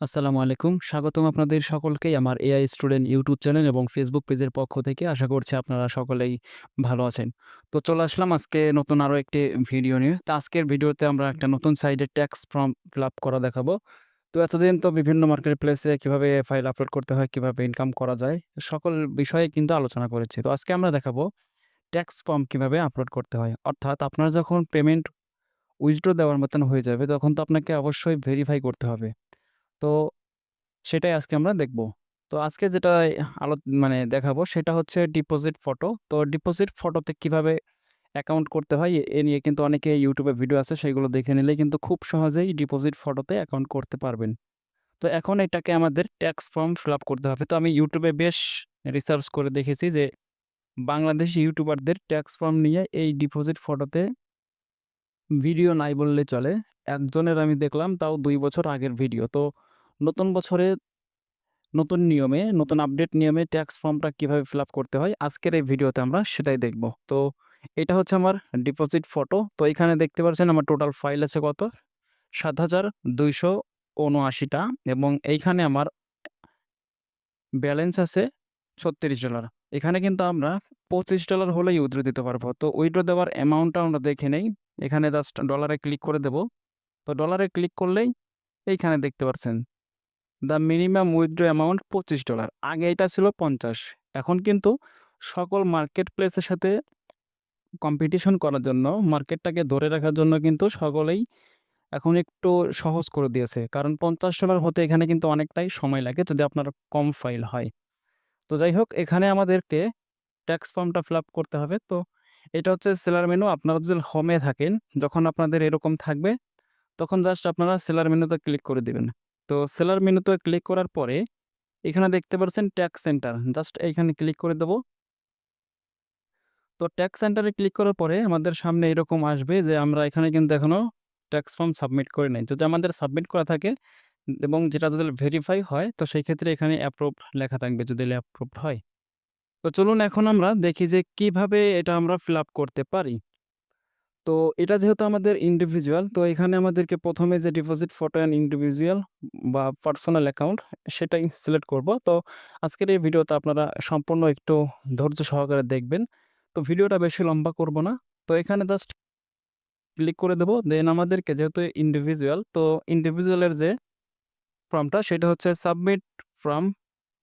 আসসালামু আলাইকুম। স্বাগতম আপনাদের সকলকেই আমার এআই স্টুডেন্ট ইউটিউব চ্যানেল এবং ফেসবুক পেজের পক্ষ থেকে। আশা করছি আপনারা সকলেই ভালো আছেন। তো চলে আসলাম আজকে নতুন আরও একটি ভিডিও নিয়ে। তো আজকের ভিডিওতে আমরা একটা নতুন সাইডে ট্যাক্স ফর্ম ফিল আপ করা দেখাবো। তো এতদিন তো বিভিন্ন মার্কেট প্লেসে কীভাবে ফাইল আপলোড করতে হয়, কীভাবে ইনকাম করা যায়, সকল বিষয়ে কিন্তু আলোচনা করেছি। তো আজকে আমরা দেখাবো ট্যাক্স ফর্ম কীভাবে আপলোড করতে হয়। অর্থাৎ আপনার যখন পেমেন্ট উইথড্র দেওয়ার মতন হয়ে যাবে, তখন তো আপনাকে অবশ্যই ভেরিফাই করতে হবে। তো সেটাই আজকে আমরা দেখব। তো আজকে যেটা আলো মানে দেখাবো সেটা হচ্ছে ডিপোজিট ফটো। তো ডিপোজিট ফটোতে কীভাবে অ্যাকাউন্ট করতে হয় এ নিয়ে কিন্তু অনেকে ইউটিউবে ভিডিও আছে, সেগুলো দেখে নিলে কিন্তু খুব সহজেই ডিপোজিট ফটোতে অ্যাকাউন্ট করতে পারবেন। তো এখন এটাকে আমাদের ট্যাক্স ফর্ম ফিল আপ করতে হবে। তো আমি ইউটিউবে বেশ রিসার্চ করে দেখেছি যে বাংলাদেশি ইউটিউবারদের ট্যাক্স ফর্ম নিয়ে এই ডিপোজিট ফটোতে ভিডিও নাই বললে চলে। একজনের আমি দেখলাম, তাও দুই বছর আগের ভিডিও। তো নতুন বছরে নতুন নিয়মে, নতুন আপডেট নিয়মে ট্যাক্স ফর্মটা কীভাবে ফিল করতে হয় আজকের এই ভিডিওতে আমরা সেটাই দেখব। তো এটা হচ্ছে আমার ডিপোজিট ফটো। তো এখানে দেখতে পাচ্ছেন আমার টোটাল ফাইল আছে কত? ৭,২৭৯ টা এবং এইখানে আমার ব্যালেন্স আছে $36 এখানে কিন্তু আমরা $25 হলেই উইথড্র দিতে পারব। তো উইথড্র দেওয়ার অ্যামাউন্টটা আমরা দেখে নেই। এখানে জাস্ট ডলারে ক্লিক করে দেব। তো ডলারে ক্লিক করলেই এইখানে দেখতে পাচ্ছেন দ্য মিনিমাম উইথড্র অ্যামাউন্ট $25 আগে এটা ছিল ৫০ এখন কিন্তু সকল মার্কেট প্লেসের সাথে কম্পিটিশন করার জন্য মার্কেটটাকে ধরে রাখার জন্য কিন্তু সকলেই এখন একটু সহজ করে দিয়েছে। কারণ $৫০ হতে এখানে কিন্তু অনেকটাই সময় লাগে যদি আপনার কম ফাইল হয়। তো যাই হোক এখানে আমাদেরকে ট্যাক্স ফর্মটা ফিল করতে হবে। তো এটা হচ্ছে সেলার মেনু। আপনারা যদি হোমে থাকেন, যখন আপনাদের এরকম থাকবে, তখন জাস্ট আপনারা সেলার মেনুতে ক্লিক করে দিবেন। তো সেলার মেনুতে ক্লিক করার পরে এখানে দেখতে পাচ্ছেন ট্যাক্স সেন্টার। জাস্ট এইখানে ক্লিক করে দেব। তো ট্যাক্স সেন্টারে ক্লিক করার পরে আমাদের সামনে এরকম আসবে যে আমরা এখানে কিন্তু এখনও ট্যাক্স ফর্ম সাবমিট করি নাই। যদি আমাদের সাবমিট করা থাকে এবং যেটা যদি ভেরিফাই হয়, তো সেই ক্ষেত্রে এখানে অ্যাপ্রুভড লেখা থাকবে যদি অ্যাপ্রুভড হয়। তো চলুন এখন আমরা দেখি যে কীভাবে এটা আমরা ফিল করতে পারি। তো এটা যেহেতু আমাদের ইন্ডিভিজুয়াল তো এখানে আমাদেরকে প্রথমে যে ডিপোজিট ফটো অ্যান্ড ইন্ডিভিজুয়াল বা পার্সোনাল অ্যাকাউন্ট সেটাই সিলেক্ট করব। তো আজকের এই ভিডিওতে আপনারা সম্পূর্ণ একটু ধৈর্য সহকারে দেখবেন। তো ভিডিওটা বেশি লম্বা করব না। তো এখানে জাস্ট ক্লিক করে দেব। দেন আমাদেরকে যেহেতু ইন্ডিভিজুয়াল তো ইন্ডিভিজুয়ালের যে ফর্মটা সেটা হচ্ছে সাবমিট ফ্রম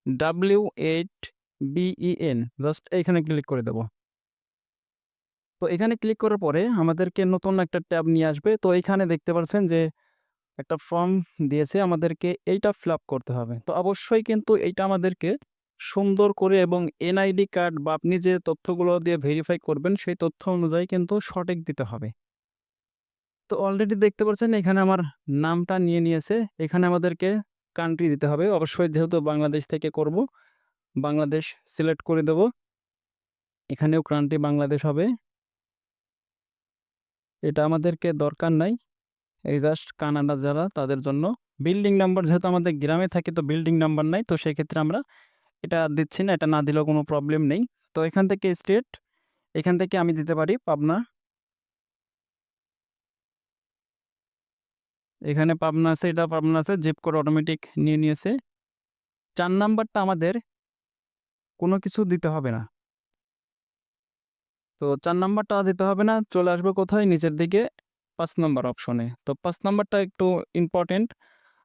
W8BEN জাস্ট এইখানে ক্লিক করে দেব। তো এখানে ক্লিক করার পরে আমাদেরকে নতুন একটা ট্যাব নিয়ে আসবে। তো এইখানে দেখতে পাচ্ছেন যে একটা ফর্ম দিয়েছে আমাদেরকে এইটা ফিল করতে হবে। তো অবশ্যই কিন্তু এইটা আমাদেরকে সুন্দর করে এবং এনআইডি কার্ড বা আপনি যে তথ্যগুলো দিয়ে ভেরিফাই করবেন সেই তথ্য অনুযায়ী কিন্তু সঠিক দিতে হবে। তো অলরেডি দেখতে পাচ্ছেন এখানে আমার নামটা নিয়ে নিয়েছে। এখানে আমাদেরকে কান্ট্রি দিতে হবে। অবশ্যই যেহেতু বাংলাদেশ থেকে করব, বাংলাদেশ সিলেক্ট করে দেব। এখানেও কান্ট্রি বাংলাদেশ হবে। এটা আমাদেরকে দরকার নাই। এই জাস্ট কানাডা যারা তাদের জন্য। বিল্ডিং নাম্বার যেহেতু আমাদের গ্রামে থাকে তো বিল্ডিং নাম্বার নাই। তো সেক্ষেত্রে আমরা এটা দিচ্ছি না। এটা না দিলেও কোনো প্রবলেম নেই। তো এখান থেকে স্টেট, এখান থেকে আমি দিতে পারি পাবনা। এখানে পাবনা আছে, এটা পাবনা আছে। জিপ কোড অটোমেটিক নিয়ে নিয়েছে। চার নাম্বারটা আমাদের কোনো কিছু দিতে হবে না। তো চার নাম্বারটা দিতে হবে না। চলে আসবে কোথায়? নিচের দিকে পাঁচ নাম্বার অপশনে। তো পাঁচ নাম্বারটা একটু ইম্পর্টেন্ট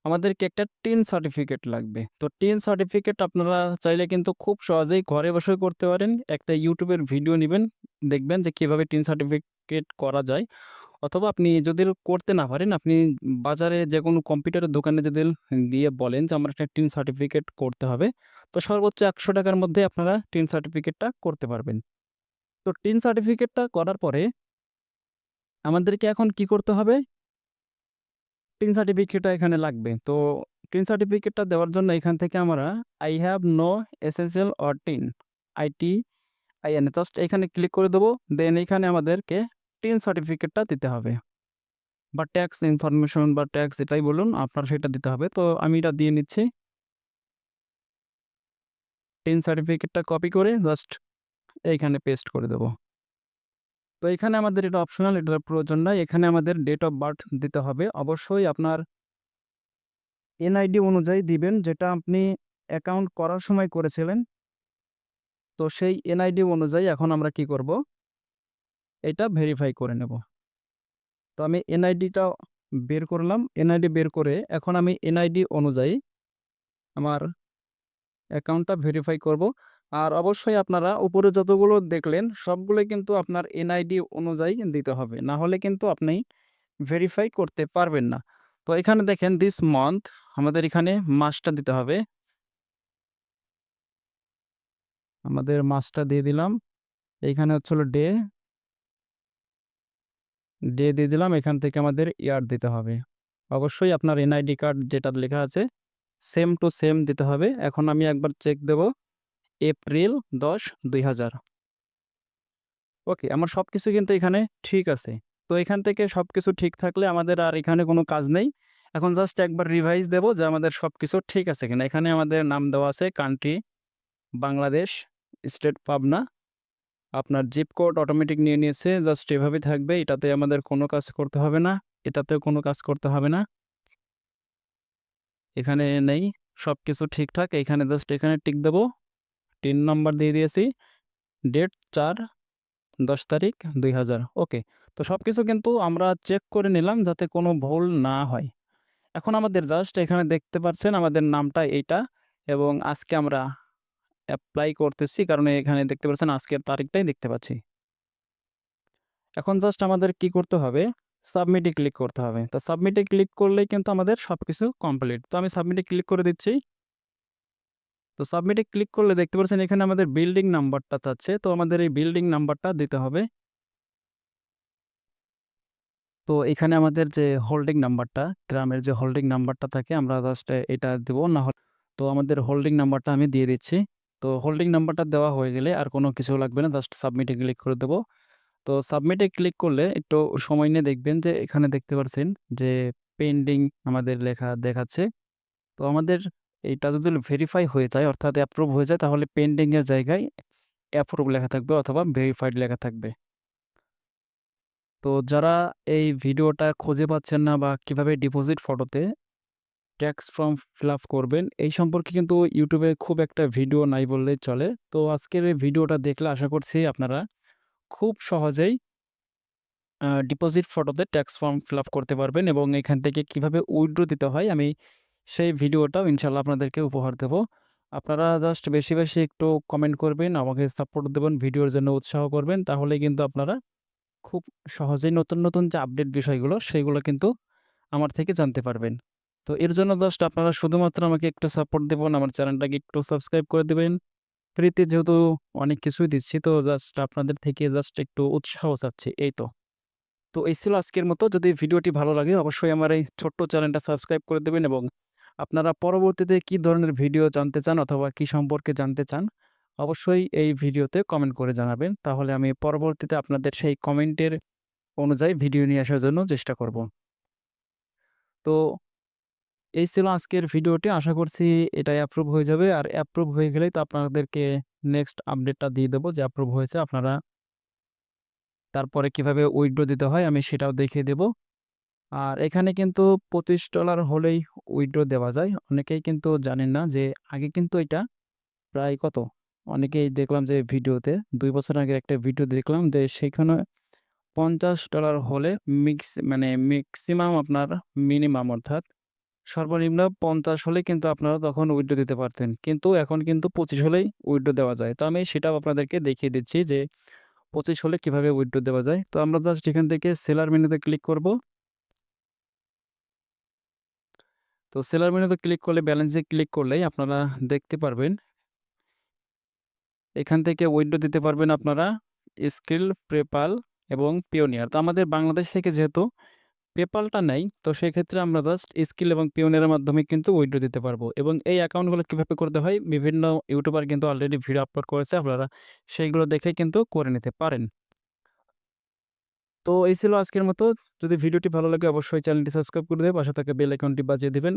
আমাদেরকে একটা টিন সার্টিফিকেট লাগবে। তো টিন সার্টিফিকেট আপনারা চাইলে কিন্তু খুব সহজেই ঘরে বসে করতে পারেন। একটা ইউটিউবের ভিডিও নেবেন, দেখবেন যে কীভাবে টিন সার্টিফিকেট করা যায়। অথবা আপনি যদি করতে না পারেন, আপনি বাজারে যে কোনো কম্পিউটারের দোকানে যদি গিয়ে বলেন যে আমার একটা টিন সার্টিফিকেট করতে হবে। তো সর্বোচ্চ একশো টাকার মধ্যে আপনারা টিন সার্টিফিকেটটা করতে পারবেন। তো টিন সার্টিফিকেটটা করার পরে আমাদেরকে এখন কি করতে হবে? টিন সার্টিফিকেটটা এখানে লাগবে। তো টিন সার্টিফিকেটটা দেওয়ার জন্য এখান থেকে আমরা I have no SSL or TIN ITIN just এখানে ক্লিক করে দেবো দেন এখানে আমাদেরকে টিন সার্টিফিকেটটা দিতে হবে। বা ট্যাক্স ইনফরমেশন বা ট্যাক্স যেটাই বলুন, আপনার সেটা দিতে হবে। তো আমি এটা দিয়ে নিচ্ছি। টিন সার্টিফিকেটটা কপি করে জাস্ট এইখানে পেস্ট করে দেব। তো এখানে আমাদের এটা অপশনাল এটার প্রয়োজন নাই। এখানে আমাদের ডেট অফ বার্থ দিতে হবে। অবশ্যই আপনার এনআইডি অনুযায়ী দিবেন, যেটা আপনি অ্যাকাউন্ট করার সময় করেছিলেন তো সেই এনআইডি অনুযায়ী এখন আমরা কি করব এটা ভেরিফাই করে নেব তো আমি এনআইডিটা বের করলাম এনআইডি বের করে এখন আমি এনআইডি অনুযায়ী আমার অ্যাকাউন্টটা ভেরিফাই করব আর অবশ্যই আপনারা উপরে যতগুলো দেখলেন, সবগুলো কিন্তু আপনার এনআইডি অনুযায়ী দিতে হবে। না হলে কিন্তু আপনি ভেরিফাই করতে পারবেন না। তো এখানে দেখেন দিস মান্থ আমাদের এখানে মাসটা দিতে হবে। আমাদের মাসটা দিয়ে দিলাম। এইখানে হচ্ছিল ডে ডে দিয়ে দিলাম। এখান থেকে আমাদের ইয়ার দিতে হবে। অবশ্যই আপনার এনআইডি কার্ড যেটা লেখা আছে সেম টু সেম দিতে হবে। এখন আমি একবার চেক দেব। এপ্রিল দশ, দুই হাজার। ওকে, আমার সব কিছু কিন্তু এখানে ঠিক আছে। তো এখান থেকে সব কিছু ঠিক থাকলে আমাদের আর এখানে কোনো কাজ নেই। এখন জাস্ট একবার রিভাইজ দেব যে আমাদের সব কিছু ঠিক আছে কিনা। এখানে আমাদের নাম দেওয়া আছে কান্ট্রি বাংলাদেশ স্টেট পাবনা। আপনার জিপ কোড অটোমেটিক নিয়ে নিয়েছে জাস্ট এভাবেই থাকবে। এটাতে আমাদের কোনো কাজ করতে হবে না, এটাতেও কোনো কাজ করতে হবে না। এখানে নেই সব কিছু ঠিকঠাক এখানে জাস্ট এখানে টিক দেবো। তিন নাম্বার দিয়ে দিয়েছি। ডেট চার, দশ তারিখ দুই হাজার। ওকে, তো সব কিছু কিন্তু আমরা চেক করে নিলাম যাতে কোনো ভুল না হয়। এখন আমাদের জাস্ট এখানে দেখতে পাচ্ছেন আমাদের নামটা এইটা এবং আজকে আমরা অ্যাপ্লাই করতেছি কারণ এখানে দেখতে পাচ্ছেন আজকের তারিখটাই দেখতে পাচ্ছি। এখন জাস্ট আমাদের কি করতে হবে? সাবমিটে ক্লিক করতে হবে। তো সাবমিটে ক্লিক করলেই কিন্তু আমাদের সব কিছু কমপ্লিট তো আমি সাবমিটে ক্লিক করে দিচ্ছি। তো সাবমিটে ক্লিক করলে দেখতে পাচ্ছেন এখানে আমাদের বিল্ডিং নাম্বারটা চাচ্ছে, তো আমাদের এই বিল্ডিং নাম্বারটা দিতে হবে। তো এখানে আমাদের যে হোল্ডিং নাম্বারটা গ্রামের যে হোল্ডিং নাম্বারটা থাকে, আমরা জাস্ট এটা দেবো, না তো আমাদের হোল্ডিং নাম্বারটা আমি দিয়ে দিচ্ছি। তো হোল্ডিং নাম্বারটা দেওয়া হয়ে গেলে আর কোনো কিছু লাগবে না জাস্ট সাবমিটে ক্লিক করে দেবো। তো সাবমিটে ক্লিক করলে একটু সময় নিয়ে দেখবেন যে এখানে দেখতে পাচ্ছেন যে পেন্ডিং আমাদের লেখা দেখাচ্ছে। তো আমাদের এইটা যদি ভেরিফাই হয়ে যায়, অর্থাৎ অ্যাপ্রুভ হয়ে যায়, তাহলে পেন্ডিংয়ের জায়গায় অ্যাপ্রুভ লেখা থাকবে অথবা ভেরিফাইড লেখা থাকবে। তো যারা এই ভিডিওটা খুঁজে পাচ্ছেন না বা কীভাবে ডিপোজিট ফটোতে ট্যাক্স ফর্ম ফিল আপ করবেন, এই সম্পর্কে কিন্তু ইউটিউবে খুব একটা ভিডিও নাই বললেই চলে। তো আজকের এই ভিডিওটা দেখলে আশা করছি আপনারা খুব সহজেই ডিপোজিট ফটোতে ট্যাক্স ফর্ম ফিল আপ করতে পারবেন এবং এখান থেকে কীভাবে উইড্রো দিতে হয়, আমি সেই ভিডিওটাও ইনশাল্লাহ আপনাদেরকে উপহার দেব। আপনারা জাস্ট বেশি বেশি একটু কমেন্ট করবেন, আমাকে সাপোর্ট দেবেন, ভিডিওর জন্য উৎসাহ করবেন তাহলে কিন্তু আপনারা খুব সহজেই নতুন নতুন যে আপডেট বিষয়গুলো, সেইগুলো কিন্তু আমার থেকে জানতে পারবেন। তো এর জন্য জাস্ট আপনারা শুধুমাত্র আমাকে একটু সাপোর্ট দেবেন, আমার চ্যানেলটাকে একটু সাবস্ক্রাইব করে দেবেন। ফ্রিতে যেহেতু অনেক কিছুই দিচ্ছি, তো জাস্ট আপনাদের থেকে জাস্ট একটু উৎসাহ চাচ্ছি, এই তো। তো এই ছিল আজকের মতো। যদি ভিডিওটি ভালো লাগে, অবশ্যই আমার এই ছোট্ট চ্যানেলটা সাবস্ক্রাইব করে দেবেন এবং আপনারা পরবর্তীতে কি ধরনের ভিডিও জানতে চান অথবা কি সম্পর্কে জানতে চান, অবশ্যই এই ভিডিওতে কমেন্ট করে জানাবেন। তাহলে আমি পরবর্তীতে আপনাদের সেই কমেন্টের অনুযায়ী ভিডিও নিয়ে আসার জন্য চেষ্টা করব। তো এই ছিল আজকের ভিডিওটি। আশা করছি এটাই অ্যাপ্রুভ হয়ে যাবে। আর অ্যাপ্রুভ হয়ে গেলেই তো আপনাদেরকে নেক্সট আপডেটটা দিয়ে দেবো যে অ্যাপ্রুভ হয়েছে। আপনারা তারপরে কীভাবে উইথড্র দিতে হয় আমি সেটাও দেখিয়ে দেব। আর এখানে কিন্তু পঁচিশ ডলার হলেই উইড্রো দেওয়া যায়। অনেকেই কিন্তু জানেন না যে আগে কিন্তু এটা প্রায় কত? অনেকেই দেখলাম যে ভিডিওতে, দুই বছর আগে একটা ভিডিও দেখলাম যে সেখানে পঞ্চাশ ডলার হলে মিক্স মানে ম্যাক্সিমাম আপনার মিনিমাম অর্থাৎ সর্বনিম্ন পঞ্চাশ হলে কিন্তু আপনারা তখন উইড্রো দিতে পারতেন। কিন্তু এখন কিন্তু পঁচিশ হলেই উইড্রো দেওয়া যায়। তো আমি সেটাও আপনাদেরকে দেখিয়ে দিচ্ছি যে পঁচিশ হলে কীভাবে উইড্রো দেওয়া যায়। তো আমরা জাস্ট এখান থেকে সেলার মেনুতে ক্লিক করব। তো সেলার মেনুতে ক্লিক করলে, ব্যালেন্সে ক্লিক করলেই আপনারা দেখতে পারবেন। এখান থেকে উইড্রো দিতে পারবেন আপনারা, স্কিল, পেপাল এবং পিওনিয়ার। তো আমাদের বাংলাদেশ থেকে যেহেতু পেপালটা নেই, তো সেক্ষেত্রে আমরা জাস্ট স্কিল এবং পিওনিয়ারের মাধ্যমে কিন্তু উইড্রো দিতে পারব এবং এই অ্যাকাউন্টগুলো কীভাবে করতে হয়, বিভিন্ন ইউটিউবার কিন্তু অলরেডি ভিডিও আপলোড করেছে, আপনারা সেইগুলো দেখে কিন্তু করে নিতে পারেন। তো এই ছিল আজকের মতো। যদি ভিডিওটি ভালো লাগে, অবশ্যই চ্যানেলটি সাবস্ক্রাইব করে দেবে পাশে থাকে বেল আইকনটি বাজিয়ে দেবেন।